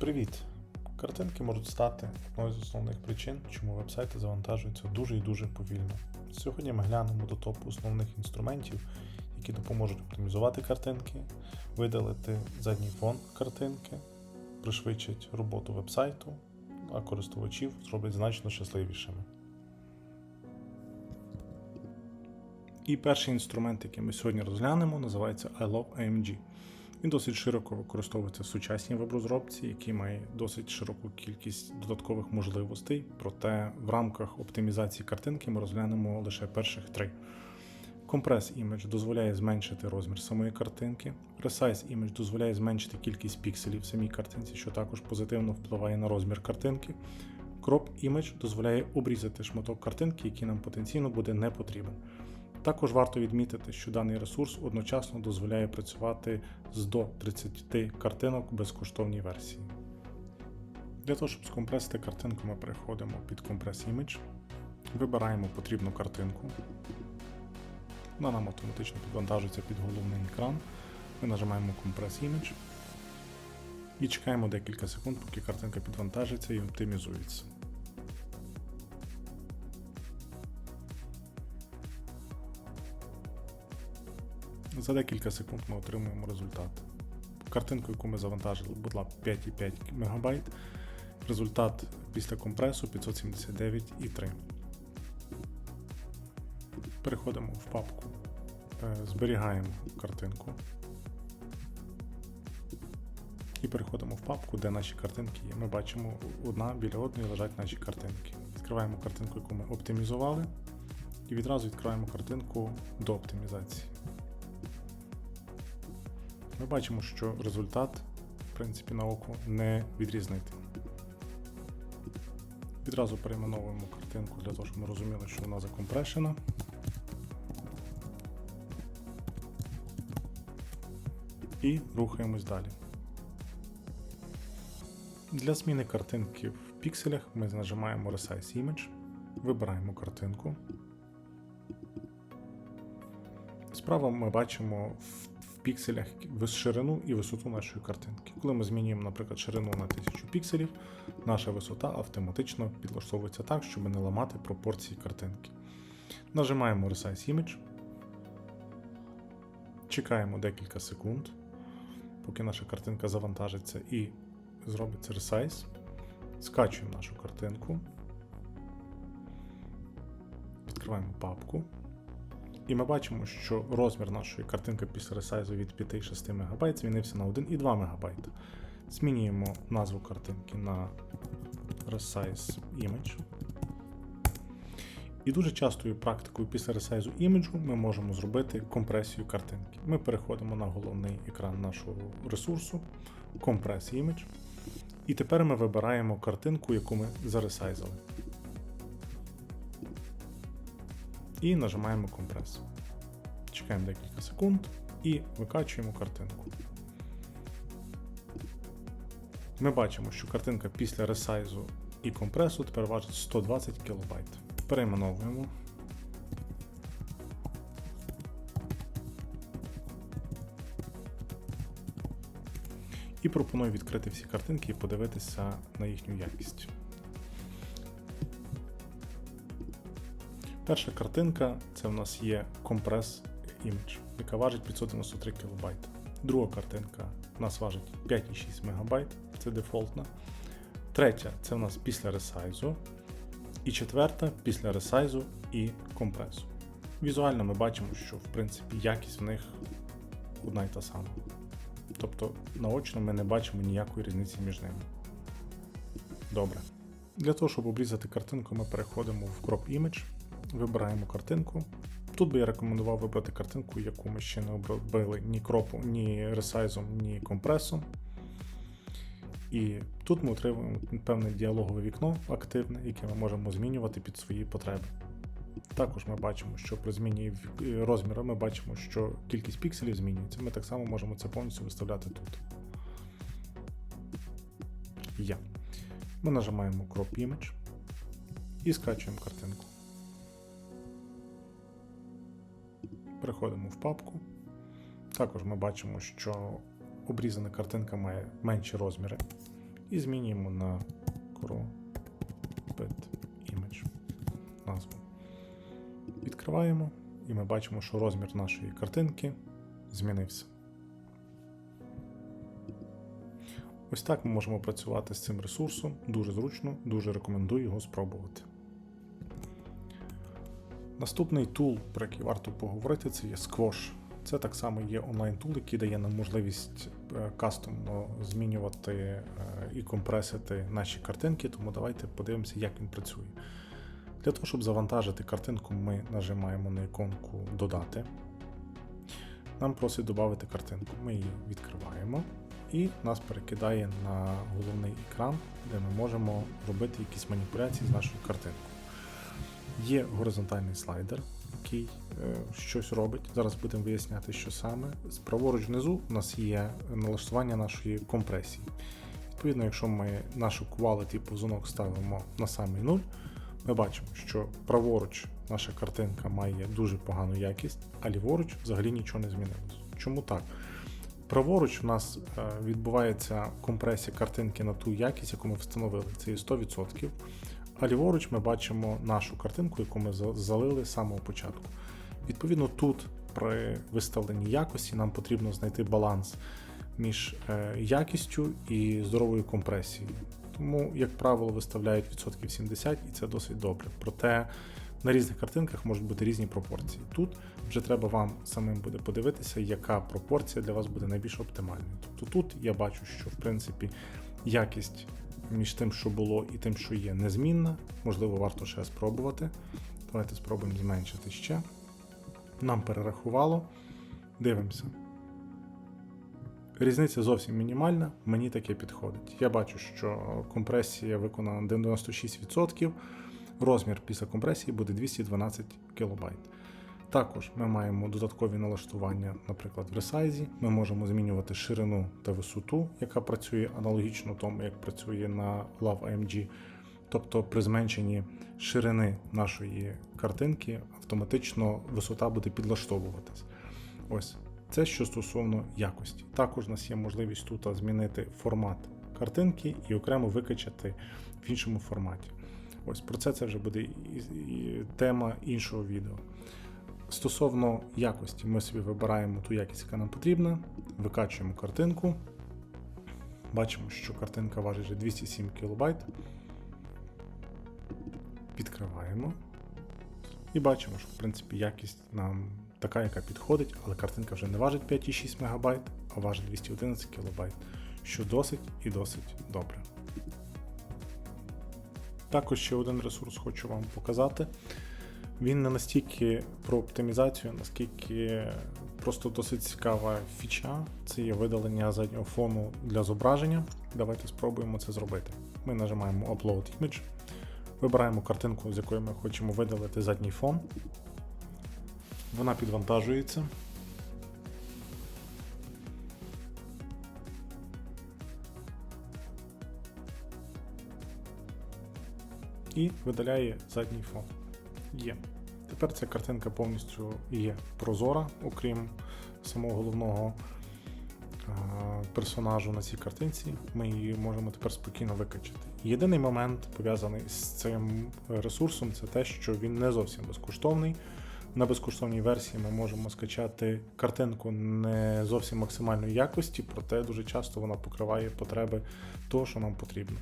Привіт! Картинки можуть стати одною з основних причин, чому вебсайти завантажуються дуже і дуже повільно. Сьогодні ми глянемо до топу основних інструментів, які допоможуть оптимізувати картинки, видалити задній фон картинки, пришвидшать роботу вебсайту, а користувачів зроблять значно щасливішими. І перший інструмент, який ми сьогодні розглянемо, називається I Love AMG. Він досить широко використовується в сучасній веб-розробці, який має досить широку кількість додаткових можливостей. Проте в рамках оптимізації картинки ми розглянемо лише перших три. Compress Image дозволяє зменшити розмір самої картинки. Resize Image дозволяє зменшити кількість пікселів в самій картинці, що також позитивно впливає на розмір картинки. Crop Image дозволяє обрізати шматок картинки, який нам потенційно буде не потрібен. Також варто відмітити, що даний ресурс одночасно дозволяє працювати з до 30 картинок в безкоштовній версії. Для того, щоб скомпресити картинку, ми переходимо під Compress Image, вибираємо потрібну картинку. Вона нам автоматично підвантажується під головний екран. Ми нажимаємо Compress Image і чекаємо декілька секунд, поки картинка підвантажиться і оптимізується. За декілька секунд ми отримуємо результат. Картинку, яку ми завантажили, була 5,5 МБ. Результат після компресу 579,3. Переходимо в папку, е, зберігаємо картинку. І переходимо в папку, де наші картинки є. Ми бачимо, одна біля одної лежать наші картинки. Відкриваємо картинку, яку ми оптимізували, і відразу відкриваємо картинку до оптимізації. Ми бачимо, що результат, в принципі, на око не відрізнити. Відразу перейменовуємо картинку для того, щоб ми розуміли, що вона закомпрешена. І рухаємось далі. Для зміни картинки в пікселях ми нажимаємо Resize Image, вибираємо картинку. Справа ми бачимо в пікселях ширину і висоту нашої картинки. Коли ми змінюємо, наприклад, ширину на 1000 пікселів, наша висота автоматично підлаштовується так, щоб не ламати пропорції картинки. Нажимаємо Resize Image, чекаємо декілька секунд, поки наша картинка завантажиться і зробиться Resize. Скачуємо нашу картинку, відкриваємо папку. І ми бачимо, що розмір нашої картинки після ресайзу від 5-6 МБ змінився на 1,2 МБ. Змінюємо назву картинки на Resize Image. І дуже частою практикою після ресайзу іміджу ми можемо зробити компресію картинки. Ми переходимо на головний екран нашого ресурсу, Compress Image. І тепер ми вибираємо картинку, яку ми заресайзили. І нажимаємо компрес. Чекаємо декілька секунд і викачуємо картинку. Ми бачимо, що картинка після ресайзу і компресу тепер важить 120 кБ. Перейменовуємо. І пропоную відкрити всі картинки і подивитися на їхню якість. Перша картинка це в нас є Compress Image, яка важить 593 кБ. Друга картинка у нас важить 5,6 МБ, це дефолтна. Третя це в нас після ресайзу. І четверта після ресайзу і компресу. Візуально ми бачимо, що в принципі якість в них одна й та сама. Тобто наочно ми не бачимо ніякої різниці між ними. Добре. Для того, щоб обрізати картинку, ми переходимо в Crop Image. Вибираємо картинку. Тут би я рекомендував вибрати картинку, яку ми ще не обробили ні кропу, ні ресайзом, ні компресом. І тут ми отримуємо певне діалогове вікно активне, яке ми можемо змінювати під свої потреби. Також ми бачимо, що при зміні розміру ми бачимо, що кількість пікселів змінюється. Ми так само можемо це повністю виставляти тут. Є. Ми нажимаємо Crop Image і скачуємо картинку. Переходимо в папку. Також ми бачимо, що обрізана картинка має менші розміри. і змінюємо на Cropped Image назву. Відкриваємо, і ми бачимо, що розмір нашої картинки змінився. Ось так ми можемо працювати з цим ресурсом. Дуже зручно, дуже рекомендую його спробувати. Наступний тул, про який варто поговорити, це є Squash. Це так само є онлайн-тул, який дає нам можливість е, кастомно змінювати е, і компресити наші картинки, тому давайте подивимося, як він працює. Для того, щоб завантажити картинку, ми нажимаємо на іконку Додати. Нам просить додати картинку. Ми її відкриваємо і нас перекидає на головний екран, де ми можемо робити якісь маніпуляції з нашою картинкою. Є горизонтальний слайдер, який е, щось робить. Зараз будемо виясняти, що саме. Праворуч внизу у нас є налаштування нашої компресії. Відповідно, якщо ми нашу quality повзунок ставимо на самий нуль, ми бачимо, що праворуч наша картинка має дуже погану якість, а ліворуч взагалі нічого не змінилось. Чому так? Праворуч у нас е, відбувається компресія картинки на ту якість, яку ми встановили. Це є 100%. А ліворуч ми бачимо нашу картинку, яку ми залили з самого початку. Відповідно, тут при виставленні якості нам потрібно знайти баланс між е, якістю і здоровою компресією. Тому, як правило, виставляють відсотків 70 і це досить добре. Проте на різних картинках можуть бути різні пропорції. Тут вже треба вам самим буде подивитися, яка пропорція для вас буде найбільш оптимальною. Тобто тут я бачу, що в принципі якість між тим, що було, і тим, що є, незмінна. Можливо, варто ще спробувати. Давайте спробуємо зменшити ще. Нам перерахувало. Дивимося. Різниця зовсім мінімальна, мені таке підходить. Я бачу, що компресія виконана 96%, розмір після компресії буде 212 кБ. Також ми маємо додаткові налаштування, наприклад, в ресайзі. Ми можемо змінювати ширину та висоту, яка працює аналогічно тому, як працює на Love AMG. Тобто при зменшенні ширини нашої картинки автоматично висота буде підлаштовуватись. Ось це що стосовно якості. Також у нас є можливість тут змінити формат картинки і окремо викачати в іншому форматі. Ось про це це вже буде тема іншого відео. Стосовно якості, ми собі вибираємо ту якість, яка нам потрібна, викачуємо картинку. Бачимо, що картинка важить вже 207 кБ. Відкриваємо. І бачимо, що в принципі якість нам така, яка підходить, але картинка вже не важить 5,6 МБ, а важить 211 кБ, що досить і досить добре. Також ще один ресурс хочу вам показати. Він не настільки про оптимізацію, наскільки просто досить цікава фіча. Це є видалення заднього фону для зображення. Давайте спробуємо це зробити. Ми нажимаємо Upload Image, вибираємо картинку, з якої ми хочемо видалити задній фон. Вона підвантажується. І видаляє задній фон. Є. Тепер ця картинка повністю є прозора, окрім самого головного персонажу на цій картинці. Ми її можемо тепер спокійно викачати. Єдиний момент пов'язаний з цим ресурсом це те, що він не зовсім безкоштовний. На безкоштовній версії ми можемо скачати картинку не зовсім максимальної якості, проте дуже часто вона покриває потреби того, що нам потрібно.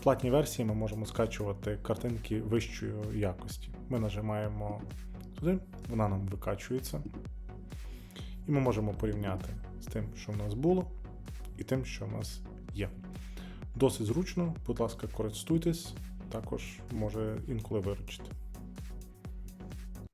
В платній версії ми можемо скачувати картинки вищої якості. Ми нажимаємо туди, вона нам викачується. І ми можемо порівняти з тим, що в нас було, і тим, що в нас є. Досить зручно, будь ласка, користуйтесь, також може інколи виручити.